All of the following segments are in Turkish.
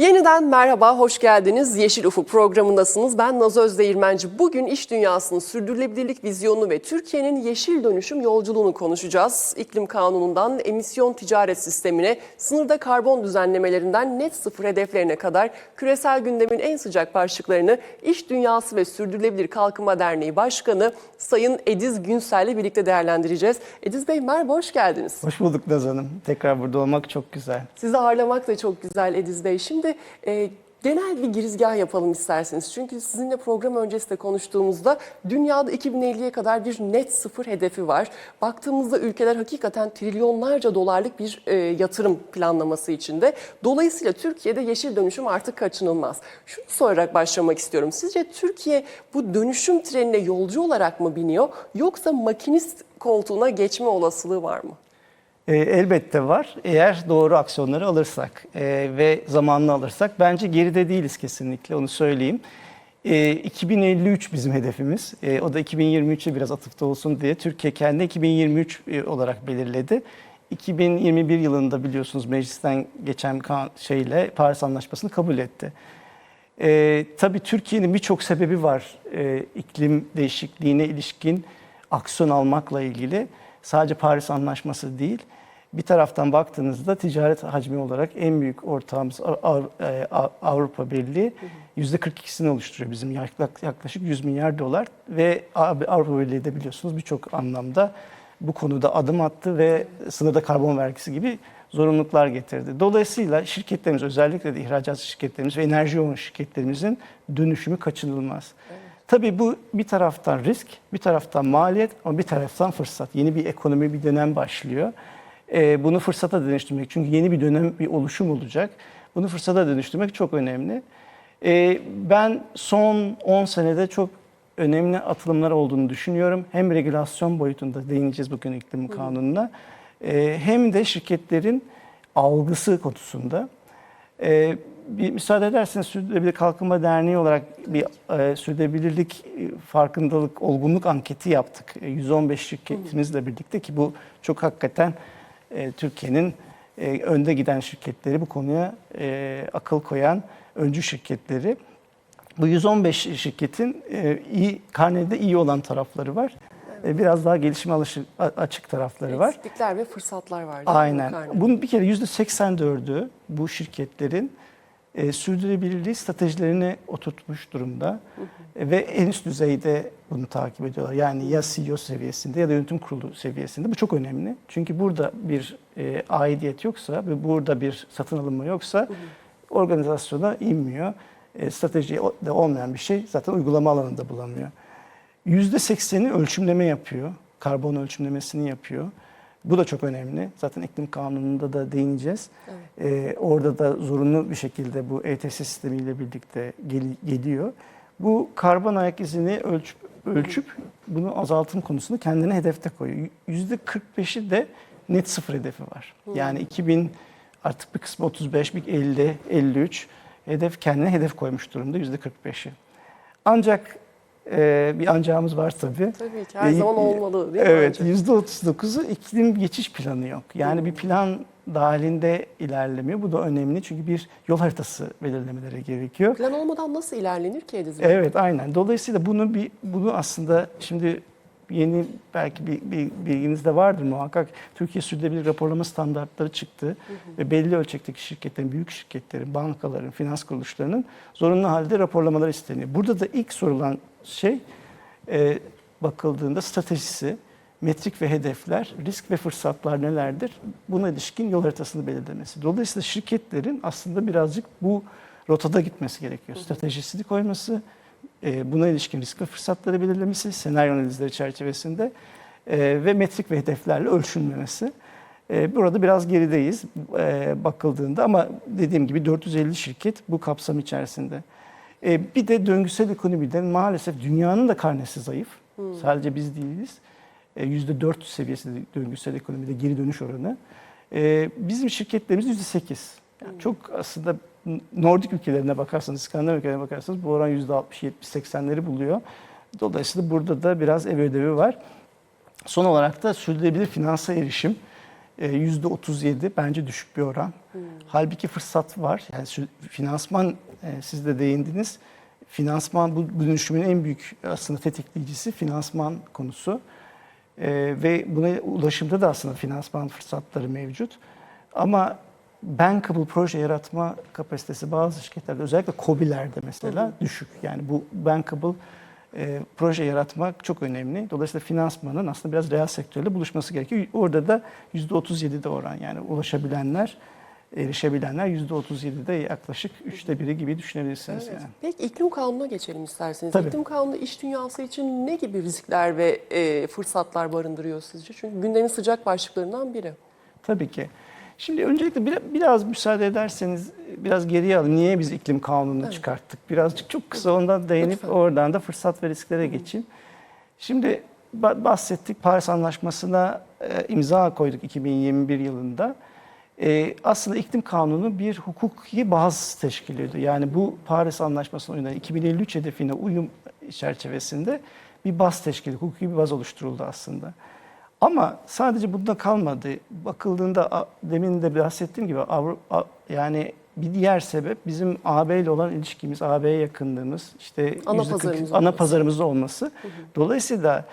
Yeniden merhaba, hoş geldiniz. Yeşil Ufuk programındasınız. Ben Naz Özdeğirmenci. Bugün iş dünyasının sürdürülebilirlik vizyonu ve Türkiye'nin yeşil dönüşüm yolculuğunu konuşacağız. İklim kanunundan emisyon ticaret sistemine, sınırda karbon düzenlemelerinden net sıfır hedeflerine kadar küresel gündemin en sıcak başlıklarını İş Dünyası ve Sürdürülebilir Kalkınma Derneği Başkanı Sayın Ediz Günsel ile birlikte değerlendireceğiz. Ediz Bey merhaba, hoş geldiniz. Hoş bulduk Naz Hanım. Tekrar burada olmak çok güzel. Sizi ağırlamak da çok güzel Ediz Bey. Şimdi e, genel bir girizgah yapalım isterseniz. Çünkü sizinle program öncesi de konuştuğumuzda dünyada 2050'ye kadar bir net sıfır hedefi var. Baktığımızda ülkeler hakikaten trilyonlarca dolarlık bir e, yatırım planlaması içinde. Dolayısıyla Türkiye'de yeşil dönüşüm artık kaçınılmaz. Şunu sorarak başlamak istiyorum. Sizce Türkiye bu dönüşüm trenine yolcu olarak mı biniyor yoksa makinist koltuğuna geçme olasılığı var mı? E, elbette var. Eğer doğru aksiyonları alırsak e, ve zamanlı alırsak bence geride değiliz kesinlikle onu söyleyeyim. E, 2053 bizim hedefimiz. E, o da 2023'e biraz atıfta olsun diye Türkiye kendi 2023 e, olarak belirledi. 2021 yılında biliyorsunuz meclisten geçen şeyle Paris Anlaşması'nı kabul etti. E, tabii Türkiye'nin birçok sebebi var e, iklim değişikliğine ilişkin aksiyon almakla ilgili. Sadece Paris Anlaşması değil. Bir taraftan baktığınızda ticaret hacmi olarak en büyük ortağımız e, Av- Avrupa Birliği %42'sini oluşturuyor bizim yaklaşık 100 milyar dolar ve Av- Avrupa Birliği de biliyorsunuz birçok anlamda bu konuda adım attı ve sınırda karbon vergisi gibi zorunluluklar getirdi. Dolayısıyla şirketlerimiz özellikle de ihracat şirketlerimiz ve enerji yoğun şirketlerimizin dönüşümü kaçınılmaz. Tabii bu bir taraftan risk, bir taraftan maliyet ama bir taraftan fırsat. Yeni bir ekonomi, bir dönem başlıyor. Ee, bunu fırsata dönüştürmek çünkü yeni bir dönem, bir oluşum olacak. Bunu fırsata dönüştürmek çok önemli. Ee, ben son 10 senede çok önemli atılımlar olduğunu düşünüyorum. Hem regülasyon boyutunda değineceğiz bugün iklim kanununa ee, hem de şirketlerin algısı konusunda. Bir müsaade ederseniz Sürdürülebilir Kalkınma Derneği olarak bir e, sürdürülebilirlik e, farkındalık, olgunluk anketi yaptık. E, 115 şirketimizle birlikte ki bu çok hakikaten e, Türkiye'nin e, önde giden şirketleri bu konuya e, akıl koyan öncü şirketleri. Bu 115 şirketin e, iyi karnede iyi olan tarafları var. E, Biraz daha gelişime alışık, açık tarafları var. Eksiklikler ve fırsatlar var. Aynen. Bunun bir kere %84'ü bu şirketlerin e, sürdürülebilirliği stratejilerini oturtmuş durumda E, ve en üst düzeyde bunu takip ediyorlar. Yani ya CEO seviyesinde ya da yönetim kurulu seviyesinde. Bu çok önemli. Çünkü burada bir e, aidiyet yoksa ve burada bir satın alınma yoksa organizasyona inmiyor. E, strateji de olmayan bir şey zaten uygulama alanında bulamıyor. %80'i ölçümleme yapıyor. Karbon ölçümlemesini yapıyor. Bu da çok önemli. Zaten iklim kanununda da değineceğiz. Ee, orada da zorunlu bir şekilde bu ETS sistemiyle birlikte gel- geliyor. Bu karbon ayak izini ölçüp, ölçüp bunu azaltım konusunda kendine hedefte koyuyor. %45'i de net sıfır hedefi var. Yani 2000 artık bir kısmı 35, bir 50, 53 hedef kendine hedef koymuş durumda %45'i. Ancak e, bir ancağımız var tabii. Tabii ki her E, zaman olmalı değil mi? Evet, bence? yüzde 39'u iklim geçiş planı yok. Yani bir plan dahilinde ilerlemiyor. Bu da önemli çünkü bir yol haritası belirlemeleri gerekiyor. Plan olmadan nasıl ilerlenir ki Ediz Bey? Evet, aynen. Dolayısıyla bunu bir bunu aslında şimdi yeni belki bir, bir bilginiz de vardır muhakkak. Türkiye Sürdürülebilir Raporlama Standartları çıktı ve belli ölçekteki şirketlerin, büyük şirketlerin, bankaların, finans kuruluşlarının zorunlu halde raporlamalar isteniyor. Burada da ilk sorulan şey e, bakıldığında stratejisi, metrik ve hedefler, risk ve fırsatlar nelerdir? Buna ilişkin yol haritasını belirlemesi. Dolayısıyla şirketlerin aslında birazcık bu rotada gitmesi gerekiyor. Stratejisini koyması, e, buna ilişkin risk ve fırsatları belirlemesi, senaryo analizleri çerçevesinde e, ve metrik ve hedeflerle ölçülmemesi. E, Burada biraz gerideyiz e, bakıldığında ama dediğim gibi 450 şirket bu kapsam içerisinde. E, Bir de döngüsel ekonomide maalesef dünyanın da karnesi zayıf. Sadece biz değiliz. E, %4 seviyesinde döngüsel ekonomide geri dönüş oranı. E, Bizim şirketlerimiz %8. Yani çok aslında Nordik ülkelerine bakarsanız, İskandinav ülkelerine bakarsanız bu oran %60-70-80'leri buluyor. Dolayısıyla burada da biraz ev ödevi var. Son olarak da sürdürülebilir finansa erişim e, %37 bence düşük bir oran. Halbuki fırsat var. Yani finansman e, siz de değindiniz. Finansman bu, bu dönüşümün en büyük aslında tetikleyicisi finansman konusu. E, ve buna ulaşımda da aslında finansman fırsatları mevcut. Ama bankable proje yaratma kapasitesi bazı şirketlerde özellikle COBİ'lerde mesela düşük. Yani bu bankable e, proje yaratmak çok önemli. Dolayısıyla finansmanın aslında biraz reel sektörle buluşması gerekiyor. Orada da %37'de oran yani ulaşabilenler, erişebilenler %37'de yaklaşık üçte biri gibi düşünebilirsiniz Evet. yani. Peki iklim kanununa geçelim isterseniz. Tabii. İklim kanunu iş dünyası için ne gibi riskler ve e, fırsatlar barındırıyor sizce? Çünkü gündemin sıcak başlıklarından biri. Tabii ki. Şimdi öncelikle bir- biraz müsaade ederseniz biraz geriye alayım. Niye biz iklim kanununu Evet. çıkarttık? Birazcık çok kısa ondan değinip Lütfen. oradan da fırsat ve risklere geçeyim. Şimdi ba- bahsettik Paris Anlaşması'na e, imza koyduk 2021 yılında. E, aslında iklim kanunu bir hukuki baz teşkil ediyor. Yani bu Paris Anlaşması'na uyulan 2053 hedefine uyum çerçevesinde bir baz teşkil, hukuki bir baz oluşturuldu aslında. Ama sadece bunda kalmadı. Bakıldığında demin de bahsettiğim gibi Avrupa yani bir diğer sebep bizim AB ile olan ilişkimiz, AB'ye yakınlığımız, işte Ana pazarımız ana olması. pazarımızda olması. Dolayısıyla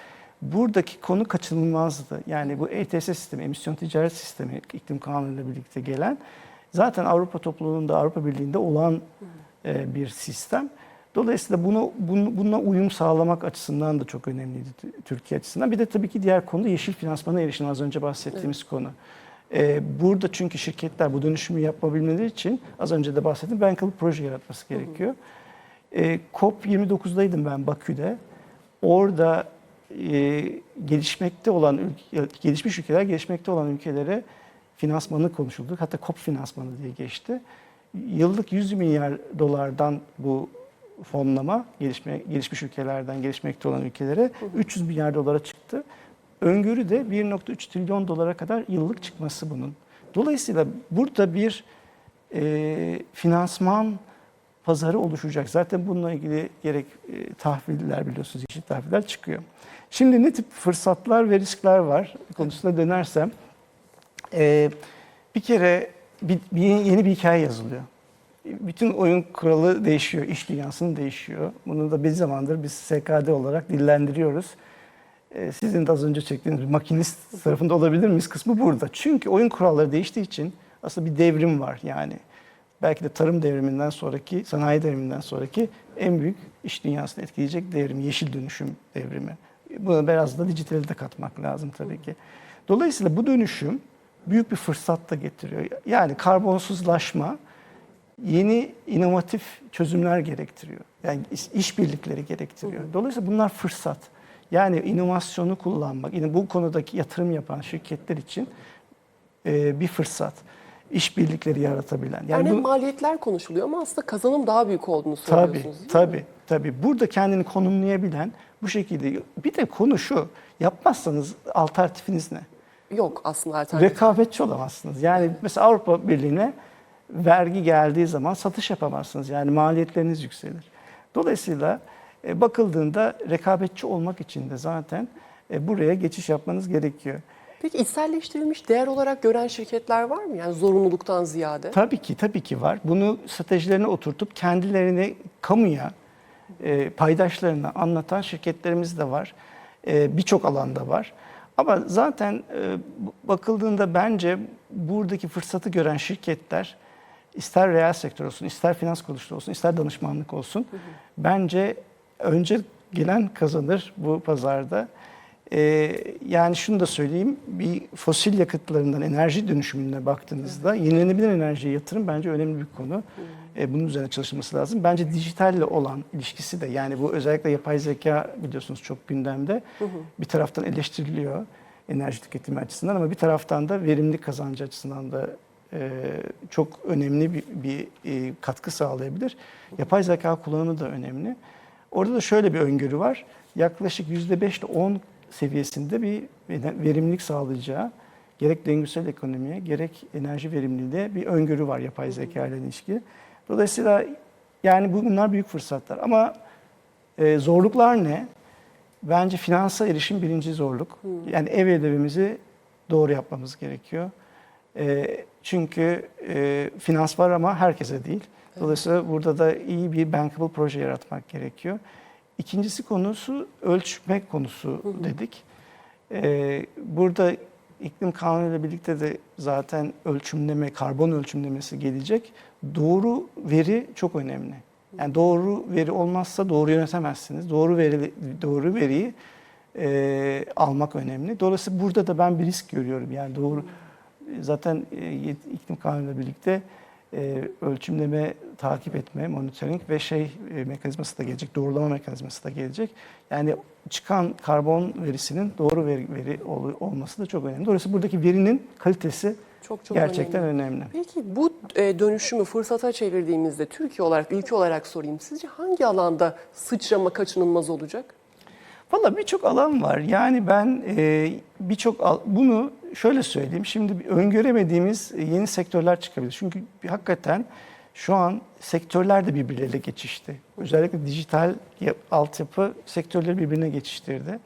buradaki konu kaçınılmazdı. Yani bu ETS sistemi, emisyon ticaret sistemi iklim kanunuyla birlikte gelen zaten Avrupa topluluğunda, Avrupa Birliği'nde olan e, bir sistem. Dolayısıyla bunu, bunu bununla uyum sağlamak açısından da çok önemliydi Türkiye açısından. Bir de tabii ki diğer konu da yeşil finansmana erişim az önce bahsettiğimiz konu. Ee, burada çünkü şirketler bu dönüşümü yapabilmeleri için az önce de bahsettim bankable proje yaratması gerekiyor. Ee, COP29'daydım ben Bakü'de. Orada e, gelişmekte olan ülke, gelişmiş ülkeler gelişmekte olan ülkelere finansmanı konuşuldu. Hatta COP finansmanı diye geçti. Yıllık 100 milyar dolardan bu fonlama gelişme, gelişmiş ülkelerden gelişmekte olan ülkelere 300 milyar dolara çıktı. Öngörü de 1.3 trilyon dolara kadar yıllık çıkması bunun. Dolayısıyla burada bir e, finansman pazarı oluşacak. Zaten bununla ilgili gerek e, tahviller biliyorsunuz, yeşil tahviller çıkıyor. Şimdi ne tip fırsatlar ve riskler var konusuna dönersem, e, bir kere bir, bir yeni bir hikaye yazılıyor. Bütün oyun kuralı değişiyor, iş dünyasının değişiyor. Bunu da bir zamandır biz SKD olarak dillendiriyoruz. Ee, Sizin de az önce çektiğiniz makinist tarafında olabilir miyiz kısmı burada. Çünkü oyun kuralları değiştiği için aslında bir devrim var yani. Belki de tarım devriminden sonraki, sanayi devriminden sonraki en büyük iş dünyasını etkileyecek devrim, yeşil dönüşüm devrimi. Buna biraz da dijitali de katmak lazım tabii ki. Dolayısıyla bu dönüşüm büyük bir fırsat da getiriyor. Yani karbonsuzlaşma yeni inovatif çözümler gerektiriyor. Yani iş- işbirlikleri gerektiriyor. Dolayısıyla bunlar fırsat. Yani inovasyonu kullanmak, yine bu konudaki yatırım yapan şirketler için bir fırsat. İşbirlikleri yaratabilen. Yani bu- maliyetler konuşuluyor ama aslında kazanım daha büyük olduğunu Tabii, söylüyorsunuz. değil mi? tabii, tabii. Burada kendini konumlayabilen bu şekilde. Bir de konu şu, yapmazsanız alternatifiniz ne? Yok aslında alternatif. Rekabetçi olamazsınız. Yani mesela Avrupa Birliği'ne vergi geldiği zaman satış yapamazsınız. Yani maliyetleriniz yükselir. Dolayısıyla e, bakıldığında rekabetçi olmak için de zaten e, buraya geçiş yapmanız gerekiyor. Peki içselleştirilmiş değer olarak gören şirketler var mı? Yani zorunluluktan ziyade. Tabii ki, tabii ki var. Bunu stratejilerine oturtup kendilerini kamuya, e, paydaşlarına anlatan şirketlerimiz de var. E, Birçok alanda var. Ama zaten e, bakıldığında bence buradaki fırsatı gören şirketler ister reel sektör olsun, ister finans kuruluşları olsun, ister danışmanlık olsun. Bence önce gelen kazanır bu pazarda. Ee, yani şunu da söyleyeyim, bir fosil yakıtlarından enerji dönüşümüne baktığınızda yenilenebilir enerjiye yatırım bence önemli bir konu. Ee, bunun üzerine çalışılması lazım. Bence dijitalle olan ilişkisi de yani bu özellikle yapay zeka biliyorsunuz çok gündemde. Bir taraftan eleştiriliyor enerji tüketimi açısından ama bir taraftan da verimli kazancı açısından da e, çok önemli bir, bir e, katkı sağlayabilir. Yapay zeka kullanımı da önemli. Orada da şöyle bir öngörü var. Yaklaşık %5 ile 10 seviyesinde bir verimlilik sağlayacağı gerek döngüsel ekonomiye gerek enerji verimliliğe bir öngörü var yapay zeka ile ilişkili. Dolayısıyla yani bunlar büyük fırsatlar ama e, zorluklar ne? Bence finansa erişim birinci zorluk. Yani ev ödevimizi doğru yapmamız gerekiyor. E, Çünkü e, finans var ama herkese değil. Dolayısıyla burada da iyi bir bankable proje yaratmak gerekiyor. İkincisi konusu ölçmek konusu dedik. Ee, burada iklim kanunuyla birlikte de zaten ölçümleme, karbon ölçümlemesi gelecek. Doğru veri çok önemli. Yani doğru veri olmazsa doğru yönetemezsiniz. Doğru veri, doğru veriyi e, almak önemli. Dolayısıyla burada da ben bir risk görüyorum. Yani doğru zaten e, iklim kanunuyla birlikte e, ölçümleme, takip etme, monitoring ve şey e, mekanizması da gelecek, doğrulama mekanizması da gelecek. Yani çıkan karbon verisinin doğru veri, veri ol- olması da çok önemli. Dolayısıyla buradaki verinin kalitesi Çok çok gerçekten önemli. önemli. Peki bu e, dönüşümü fırsata çevirdiğimizde Türkiye olarak, ülke olarak sorayım. Sizce hangi alanda sıçrama kaçınılmaz olacak? Valla birçok alan var. Yani ben e, birçok bunu şöyle söyleyeyim. Şimdi öngöremediğimiz yeni sektörler çıkabilir. Çünkü hakikaten şu an sektörler de birbirleriyle geçişti. Özellikle dijital yap- altyapı sektörleri birbirine geçiştirdi.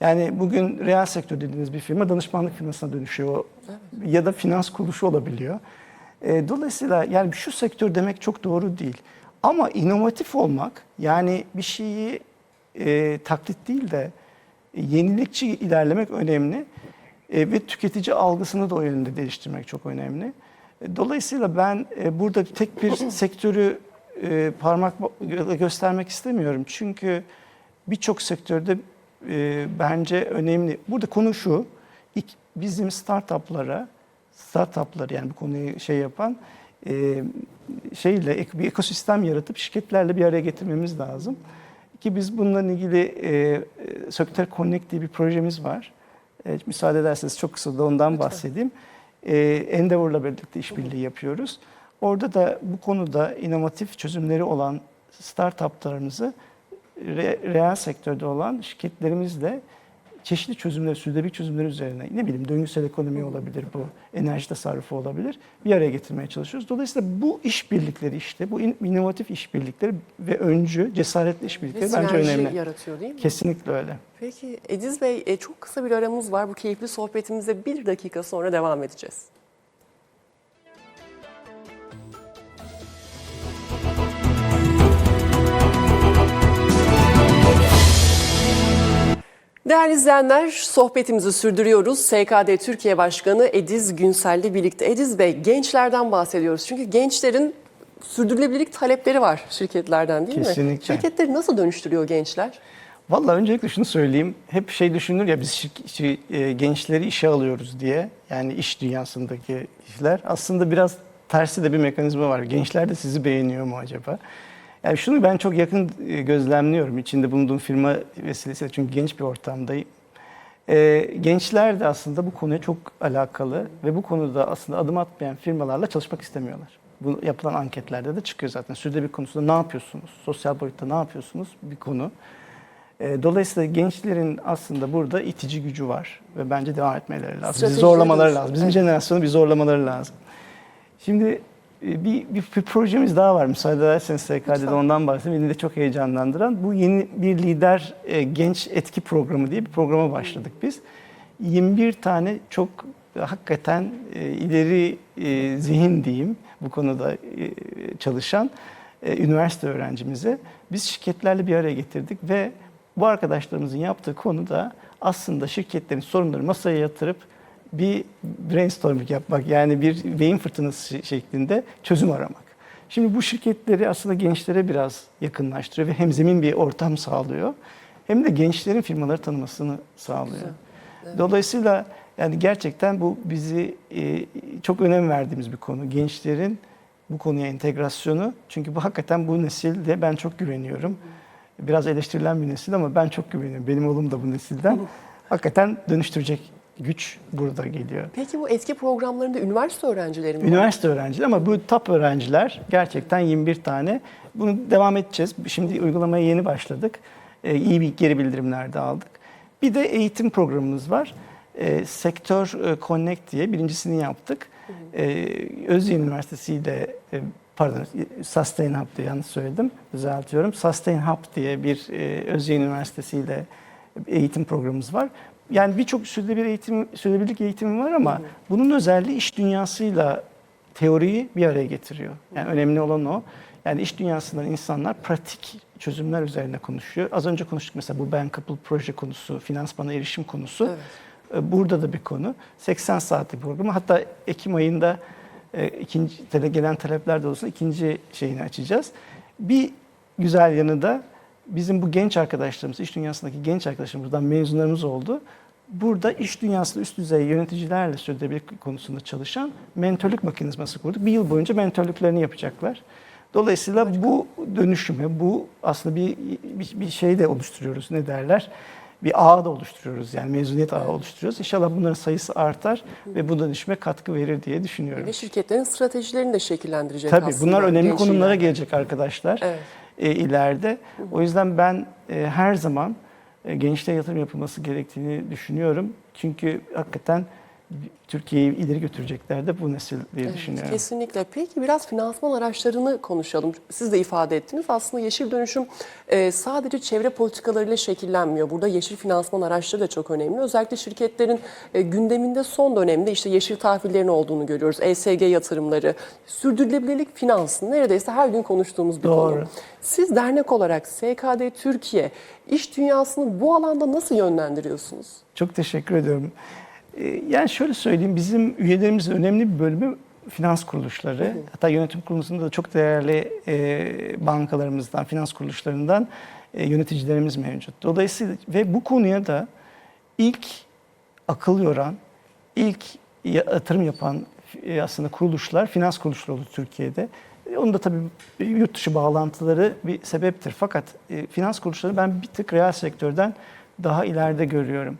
Yani bugün reel sektör dediğiniz bir firma danışmanlık firmasına dönüşüyor ya da finans kuruluşu olabiliyor. E, dolayısıyla yani şu sektör demek çok doğru değil. Ama inovatif olmak yani bir şeyi e, taklit değil de yenilikçi ilerlemek önemli E, ve tüketici algısını da o yönde değiştirmek çok önemli. E, Dolayısıyla ben e, burada tek bir sektörü e, parmak gö- göstermek istemiyorum. Çünkü birçok sektörde e, bence önemli. Burada konu şu, ilk- bizim startuplara, startuplar yani bu konuyu şey yapan e, şeyle bir ekosistem yaratıp şirketlerle bir araya getirmemiz lazım. Ki biz bununla ilgili e, e, Sektör Connect diye bir projemiz var. E, müsaade ederseniz çok kısa da ondan bahsedeyim. E, Endeavor'la birlikte işbirliği yapıyoruz. Orada da bu konuda inovatif çözümleri olan startuplarımızı re- reel sektörde olan şirketlerimizle çeşitli çözümler, sürdürülebilir çözümler üzerine ne bileyim döngüsel ekonomi olabilir bu, enerji tasarrufu olabilir bir araya getirmeye çalışıyoruz. Dolayısıyla bu işbirlikleri işte, bu in- inovatif işbirlikleri ve öncü, cesaretli Ve işbirlikleri bence sinerji önemli. yaratıyor değil mi? Kesinlikle öyle. Peki Ediz Bey e, çok kısa bir aramız var. Bu keyifli sohbetimize bir dakika sonra devam edeceğiz. Değerli izleyenler, sohbetimizi sürdürüyoruz. SKD Türkiye Başkanı Ediz Günsel'le birlikte. Ediz Bey, gençlerden bahsediyoruz. Çünkü gençlerin sürdürülebilirlik talepleri var şirketlerden değil mi? Kesinlikle. Şirketleri nasıl dönüştürüyor gençler? Vallahi öncelikle şunu söyleyeyim. Hep şey düşünür ya biz şey, e, gençleri işe alıyoruz diye. Yani iş dünyasındaki kişiler. Aslında biraz tersi de bir mekanizma var. Gençler de sizi beğeniyor mu acaba? Yani şunu ben çok yakın e, gözlemliyorum. İçinde bulunduğum firma vesilesiyle. Çünkü genç bir ortamdayım. E, gençler de aslında bu konuya çok alakalı ve bu konuda aslında adım atmayan firmalarla çalışmak istemiyorlar. Bu yapılan anketlerde de çıkıyor zaten. Sürdürülebilirlik konusunda ne yapıyorsunuz? Sosyal boyutta ne yapıyorsunuz? Bir konu. E, Dolayısıyla gençlerin aslında burada itici gücü var ve bence devam etmeleri lazım. Bizi zorlamaları lazım. Bizim Evet. jenerasyonu bir zorlamaları lazım. Şimdi bir, bir, bir projemiz daha var. Müsaade ederseniz SKD'de ondan bahsedeyim. Beni de çok heyecanlandıran. Bu yeni bir lider e, genç etki programı diye bir programa başladık biz. 21 tane çok e, hakikaten e, ileri e, zihin diyeyim bu konuda e, çalışan e, üniversite öğrencimize biz şirketlerle bir araya getirdik ve bu arkadaşlarımızın yaptığı konu da aslında şirketlerin sorunları masaya yatırıp bir brainstorming yapmak yani bir beyin fırtınası şeklinde çözüm aramak. Şimdi bu şirketleri aslında gençlere biraz yakınlaştırıyor ve hem zemin bir ortam sağlıyor hem de gençlerin firmaları tanımasını sağlıyor. Dolayısıyla yani gerçekten bu bizi e, çok önem verdiğimiz bir konu. Gençlerin bu konuya entegrasyonu. Çünkü bu hakikaten bu nesilde ben çok güveniyorum. Biraz eleştirilen bir nesil ama ben çok güveniyorum. Benim oğlum da bu nesilden. Hakikaten dönüştürecek güç burada geliyor. Peki bu etki programlarında üniversite öğrencileri mi? Üniversite öğrencileri ama bu top öğrenciler gerçekten 21 tane. Bunu devam edeceğiz. Şimdi uygulamaya yeni başladık. Ee, iyi bir geri bildirimler de aldık. Bir de eğitim programımız var. Ee, Sektör e, Connect diye birincisini yaptık. Ee, Özyeğin Üniversitesi ile e, pardon Sustain Hub diye yanlış söyledim. Düzeltiyorum. Sustain Hub diye bir e, Özyeğin Üniversitesi ile eğitim programımız var. Yani birçok sürdürülebilir eğitim, sürdürülebilirlik eğitimi var ama bunun özelliği iş dünyasıyla teoriyi bir araya getiriyor. Yani önemli olan o. Yani iş dünyasından insanlar pratik çözümler üzerine konuşuyor. Az önce konuştuk mesela bu bankable proje konusu, finansmana erişim konusu. Evet. E, Burada da bir konu. 80 saatlik programı. Hatta Ekim ayında e, ikinci gelen talepler de olsun ikinci şeyini açacağız. Bir güzel yanı da bizim bu genç arkadaşlarımız, iş dünyasındaki genç arkadaşlarımızdan mezunlarımız oldu. Burada iş dünyasında üst düzey yöneticilerle sürdürülebilirlik konusunda çalışan mentörlük mekanizması kurduk. Bir yıl boyunca mentörlüklerini yapacaklar. Dolayısıyla bu dönüşümü, bu aslında bir, bir, bir şey de oluşturuyoruz. Ne derler? Bir ağ da oluşturuyoruz. Yani mezuniyet ağı oluşturuyoruz. İnşallah bunların sayısı artar ve bu dönüşüme katkı verir diye düşünüyorum. Ve şirketlerin stratejilerini de şekillendirecek Tabii aslında. bunlar önemli genç konumlara gelecek arkadaşlar Evet. e, ileride. O yüzden ben e, her zaman e, gençliğe yatırım yapılması gerektiğini düşünüyorum. Çünkü hakikaten Türkiye'yi ileri götürecekler de bu nesil diye Evet, düşünüyorum. Kesinlikle. Peki biraz finansman araçlarını konuşalım. Siz de ifade ettiniz. Aslında yeşil dönüşüm e, sadece çevre politikalarıyla şekillenmiyor. Burada yeşil finansman araçları da çok önemli. Özellikle şirketlerin e, gündeminde son dönemde işte yeşil tahvillerin olduğunu görüyoruz. ESG yatırımları, sürdürülebilirlik finansı neredeyse her gün konuştuğumuz bir Doğru. konu. Siz dernek olarak SKD Türkiye iş dünyasını bu alanda nasıl yönlendiriyorsunuz? Çok teşekkür ediyorum. Ee, Yani şöyle söyleyeyim, bizim üyelerimizin önemli bir bölümü finans kuruluşları. Hatta yönetim kurulunda da çok değerli e, bankalarımızdan, finans kuruluşlarından e, yöneticilerimiz mevcut. Dolayısıyla ve bu konuya da ilk akıl yoran, ilk yatırım yapan e, aslında kuruluşlar, finans kuruluşları oldu Türkiye'de. E, Onun da tabii yurt dışı bağlantıları bir sebeptir. Fakat e, finans kuruluşları ben bir tık reel sektörden daha ileride görüyorum.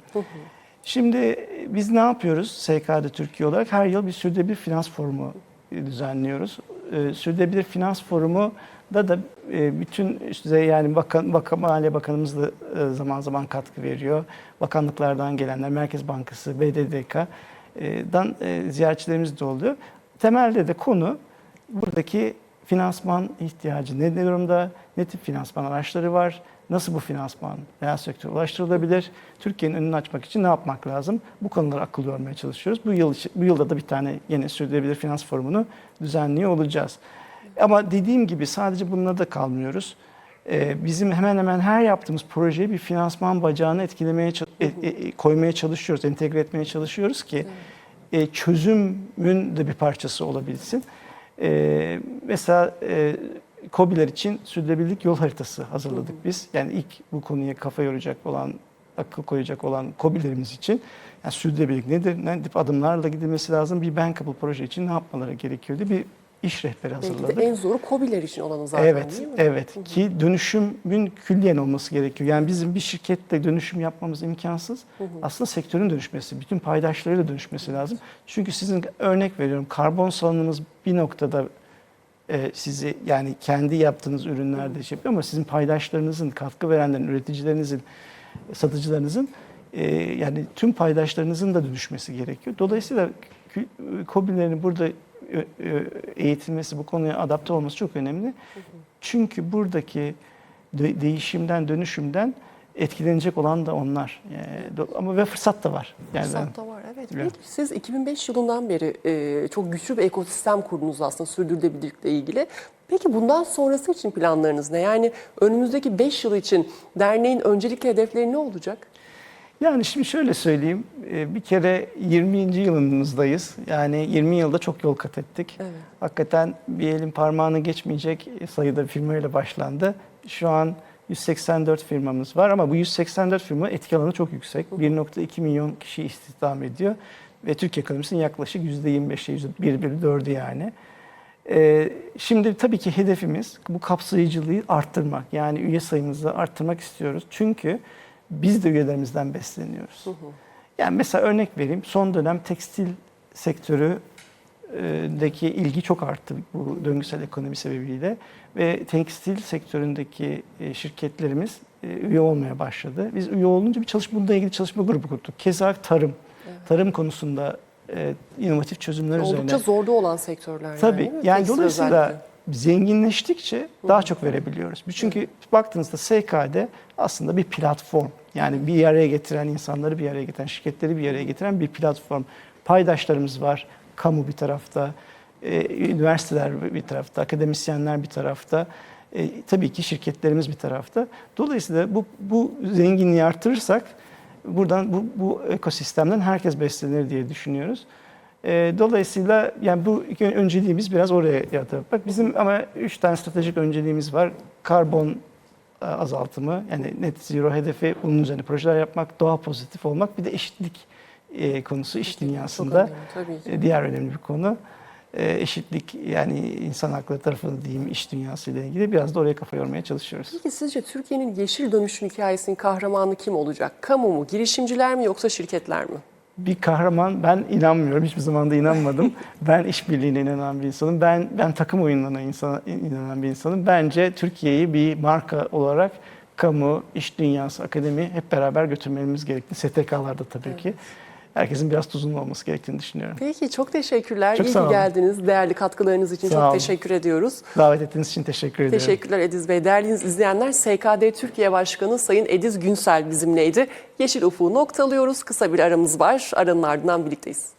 Şimdi biz ne yapıyoruz SKD Türkiye olarak? Her yıl bir sürdürülebilir finans forumu düzenliyoruz. E, Sürdürülebilir finans forumu da da e, bütün düzey yani bakan, bakan, Maliye Bakanımız da e, zaman zaman katkı veriyor. Bakanlıklardan gelenler, Merkez Bankası, BDDK'dan e, ziyaretçilerimiz de oluyor. Temelde de konu buradaki finansman ihtiyacı ne durumda, ne tip finansman araçları var, nasıl bu finansman reel sektöre ulaştırılabilir, Türkiye'nin önünü açmak için ne yapmak lazım? Bu konulara akıl yormaya çalışıyoruz. Bu yıl bu yılda da bir tane yeni sürdürülebilir finans forumunu düzenliyor olacağız. Ama dediğim gibi sadece bununla da kalmıyoruz. Ee, bizim hemen hemen her yaptığımız projeye bir finansman bacağını etkilemeye çal- e- e- koymaya çalışıyoruz, entegre etmeye çalışıyoruz ki e, çözümün de bir parçası olabilsin. E, mesela e, KOBİ'ler için sürdürülebilirlik yol haritası hazırladık biz. Yani ilk bu konuya kafa yoracak olan, akıl koyacak olan KOBİ'lerimiz için yani sürdürülebilirlik nedir, ne tip adımlarla gidilmesi lazım, bir bankable proje için ne yapmaları gerekiyor diye bir iş rehberi Belki hazırladık. de en zoru KOBİ'ler için olanı zaten Evet, değil mi? evet ki dönüşümün külliyen olması gerekiyor. Yani bizim bir şirkette dönüşüm yapmamız imkansız. Aslında sektörün dönüşmesi, bütün paydaşlarıyla dönüşmesi lazım. Çünkü sizin örnek veriyorum karbon salınımınız bir noktada e, sizi yani kendi yaptığınız ürünlerde şey yapıyor ama sizin paydaşlarınızın, katkı verenlerin, üreticilerinizin, satıcılarınızın e, yani tüm paydaşlarınızın da dönüşmesi gerekiyor. Dolayısıyla KOBİ'lerin burada ö- eğitilmesi, bu konuya adapte olması çok önemli. Çünkü buradaki de- değişimden, dönüşümden etkilenecek olan da onlar. Do- ama ve fırsat da var. Yani Fırsat da var evet. Evet. Siz 2005 yılından beri e, çok güçlü bir ekosistem kurdunuz aslında sürdürülebilirlikle ilgili. Peki bundan sonrası için planlarınız ne? Yani önümüzdeki 5 yıl için derneğin öncelikli hedefleri ne olacak? Yani şimdi şöyle söyleyeyim. e, Bir kere 20. yılımızdayız. Yani 20 yılda çok yol kat ettik. Evet. Hakikaten bir elin parmağını geçmeyecek sayıda firmayla başlandı. Şu an 184 firmamız var ama bu 184 firma etki alanı çok yüksek. 1.2 milyon kişi istihdam ediyor. Ve Türkiye ekonomisinin yaklaşık %25'e %1 bölü 4'ü yani. Ee, şimdi tabii ki hedefimiz bu kapsayıcılığı arttırmak. Yani üye sayımızı arttırmak istiyoruz. Çünkü biz de üyelerimizden besleniyoruz. Yani mesela örnek vereyim. Son dönem tekstil sektörü deki ilgi çok arttı bu döngüsel ekonomi sebebiyle ve tekstil sektöründeki şirketlerimiz üye olmaya başladı. Biz üye olunca bir çalışma bununla ilgili çalışma grubu kurduk. Keza tarım, tarım konusunda e, inovatif çözümler üzerine. Oldukça zorda olan sektörler Tabii. yani. Yani, dolayısıyla özellikle. zenginleştikçe daha çok verebiliyoruz. Çünkü baktığınızda SKD aslında bir platform. Yani bir araya getiren insanları bir araya getiren, şirketleri bir araya getiren bir platform. Paydaşlarımız var. Kamu bir tarafta, e, üniversiteler bir tarafta, akademisyenler bir tarafta, e, tabii ki şirketlerimiz bir tarafta. Dolayısıyla bu, bu zenginliği artırırsak buradan bu, bu ekosistemden herkes beslenir diye düşünüyoruz. E, dolayısıyla yani bu önceliğimiz biraz oraya yatırmak. Bizim ama üç tane stratejik önceliğimiz var. Karbon azaltımı, yani net zero hedefi, bunun üzerine projeler yapmak, doğa pozitif olmak, bir de eşitlik e, konusu iş dünyasında önemli, e, diğer önemli bir konu. E, eşitlik yani insan hakları tarafında diyeyim iş dünyası ile ilgili biraz da oraya kafa yormaya çalışıyoruz. Peki sizce Türkiye'nin yeşil dönüşüm hikayesinin kahramanı kim olacak? Kamu mu, girişimciler mi yoksa şirketler mi? Bir kahraman ben inanmıyorum. Hiçbir zaman da inanmadım. ben işbirliğine inanan bir insanım. Ben ben takım oyunlarına insan, inanan bir insanım. Bence Türkiye'yi bir marka olarak kamu, iş dünyası, akademi hep beraber götürmemiz gerekli. STK'larda tabii ki. Herkesin biraz tuzunlu olması gerektiğini düşünüyorum. Peki çok teşekkürler. Çok İyi ki geldiniz. Değerli katkılarınız için Sağ çok olun. teşekkür ediyoruz. Davet ettiğiniz için teşekkür ediyorum. Teşekkürler Ediz Bey. Değerli izleyenler SKD Türkiye Başkanı Sayın Ediz Günsel bizimleydi. Yeşil Ufuk'u noktalıyoruz. Kısa bir aramız var. Aranın ardından birlikteyiz.